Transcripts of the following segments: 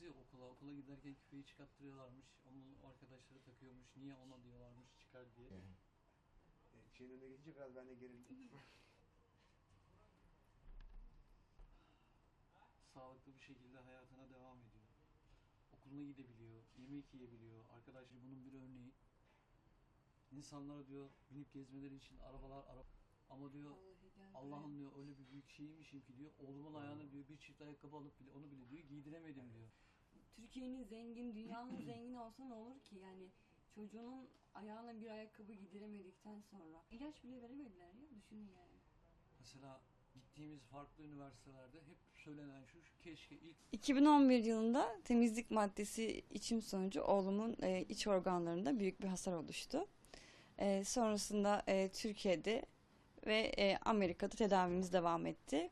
kızıyor okula. Okula giderken küpeyi çıkarttırıyorlarmış. Onun arkadaşları takıyormuş. Niye ona diyorlarmış çıkar diye. E, Şeyin önüne geçince biraz ben de gerildim. Sağlıklı bir şekilde hayatına devam ediyor. Okuluna gidebiliyor. Yemek yiyebiliyor. Arkadaşlar bunun bir örneği. İnsanlara diyor binip gezmeleri için arabalar ara ama diyor Allah'ım diyor öyle bir büyük şeymişim ki diyor oğlumun ayağına diyor bir çift ayakkabı alıp bile onu bile diyor giydiremedim diyor. Türkiye'nin zengin, dünyanın zengin olsa ne olur ki? Yani çocuğunun ayağına bir ayakkabı giydiremedikten sonra. ilaç bile veremediler ya düşünün yani. Mesela gittiğimiz farklı üniversitelerde hep söylenen şu, şu keşke ilk 2011 yılında temizlik maddesi içim sonucu oğlumun e, iç organlarında büyük bir hasar oluştu. E, sonrasında e, Türkiye'de ve e, Amerika'da tedavimiz devam etti.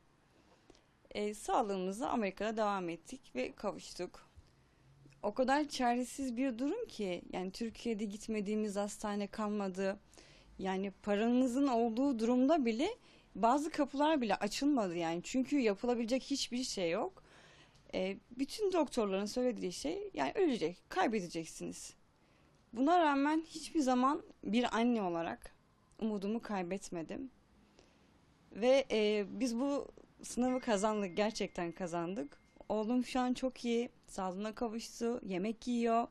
E, sağlığımıza Amerika'da devam ettik ve kavuştuk. O kadar çaresiz bir durum ki yani Türkiye'de gitmediğimiz hastane kalmadı. Yani paranızın olduğu durumda bile bazı kapılar bile açılmadı yani. Çünkü yapılabilecek hiçbir şey yok. E, bütün doktorların söylediği şey yani ölecek, kaybedeceksiniz. Buna rağmen hiçbir zaman bir anne olarak umudumu kaybetmedim. Ve e, biz bu sınavı kazandık, gerçekten kazandık. Oğlum şu an çok iyi, sağlığına kavuştu, yemek yiyor,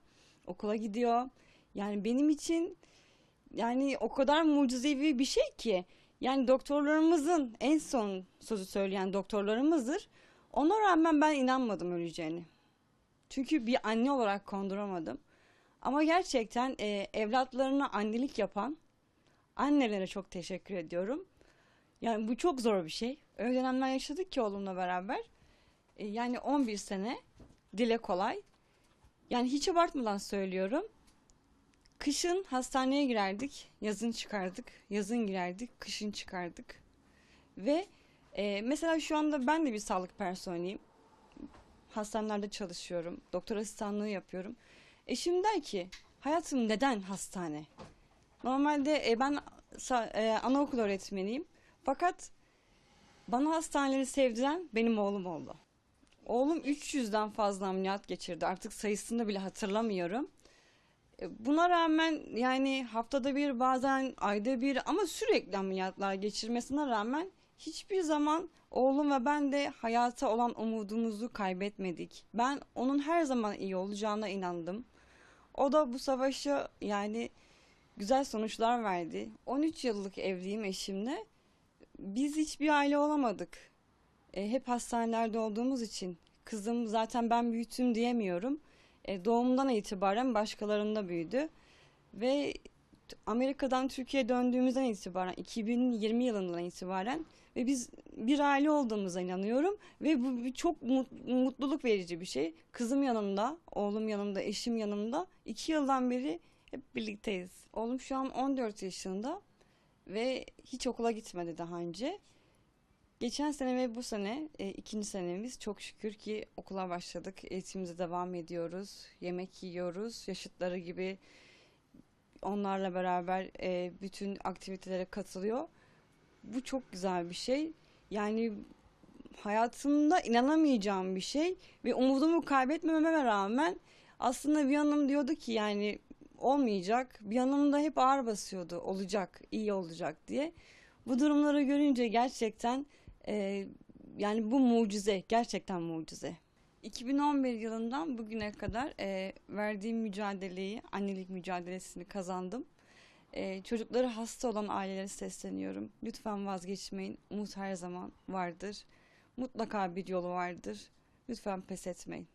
okula gidiyor. Yani benim için yani o kadar mucizevi bir şey ki. Yani doktorlarımızın en son sözü söyleyen doktorlarımızdır. Ona rağmen ben inanmadım öleceğini. Çünkü bir anne olarak konduramadım. Ama gerçekten e, evlatlarına annelik yapan annelere çok teşekkür ediyorum. Yani bu çok zor bir şey. Öyle dönemler yaşadık ki oğlumla beraber. E, yani 11 sene dile kolay. Yani hiç abartmadan söylüyorum. Kışın hastaneye girerdik, yazın çıkardık. Yazın girerdik, kışın çıkardık. Ve e, mesela şu anda ben de bir sağlık personeliyim. Hastanelerde çalışıyorum. Doktor asistanlığı yapıyorum. Eşim der ki hayatım neden hastane? Normalde e, ben e, anaokul öğretmeniyim. Fakat bana hastaneleri sevdiren benim oğlum oldu. Oğlum 300'den fazla ameliyat geçirdi. Artık sayısını bile hatırlamıyorum. E, Buna rağmen yani haftada bir bazen ayda bir ama sürekli ameliyatlar geçirmesine rağmen hiçbir zaman oğlum ve ben de hayata olan umudumuzu kaybetmedik. Ben onun her zaman iyi olacağına inandım. O da bu savaşı yani güzel sonuçlar verdi. 13 yıllık evliyim eşimle. Biz hiçbir aile olamadık. E, hep hastanelerde olduğumuz için kızım zaten ben büyüttüm diyemiyorum. E, doğumundan itibaren başkalarında büyüdü. Ve Amerika'dan Türkiye'ye döndüğümüzden itibaren 2020 yılından itibaren ve biz bir aile olduğumuza inanıyorum ve bu çok mut- mutluluk verici bir şey. Kızım yanımda, oğlum yanımda, eşim yanımda. İki yıldan beri hep birlikteyiz. Oğlum şu an 14 yaşında ve hiç okula gitmedi daha önce. Geçen sene ve bu sene e, ikinci senemiz çok şükür ki okula başladık. Eğitimimize devam ediyoruz. Yemek yiyoruz. Yaşıtları gibi onlarla beraber e, bütün aktivitelere katılıyor. Bu çok güzel bir şey. Yani hayatımda inanamayacağım bir şey ve umudumu kaybetmememe rağmen aslında bir yanım diyordu ki yani olmayacak. Bir yanım da hep ağır basıyordu. Olacak, iyi olacak diye. Bu durumları görünce gerçekten e, yani bu mucize, gerçekten mucize. 2011 yılından bugüne kadar e, verdiğim mücadeleyi, annelik mücadelesini kazandım. E, çocukları hasta olan ailelere sesleniyorum. Lütfen vazgeçmeyin. Umut her zaman vardır. Mutlaka bir yolu vardır. Lütfen pes etmeyin.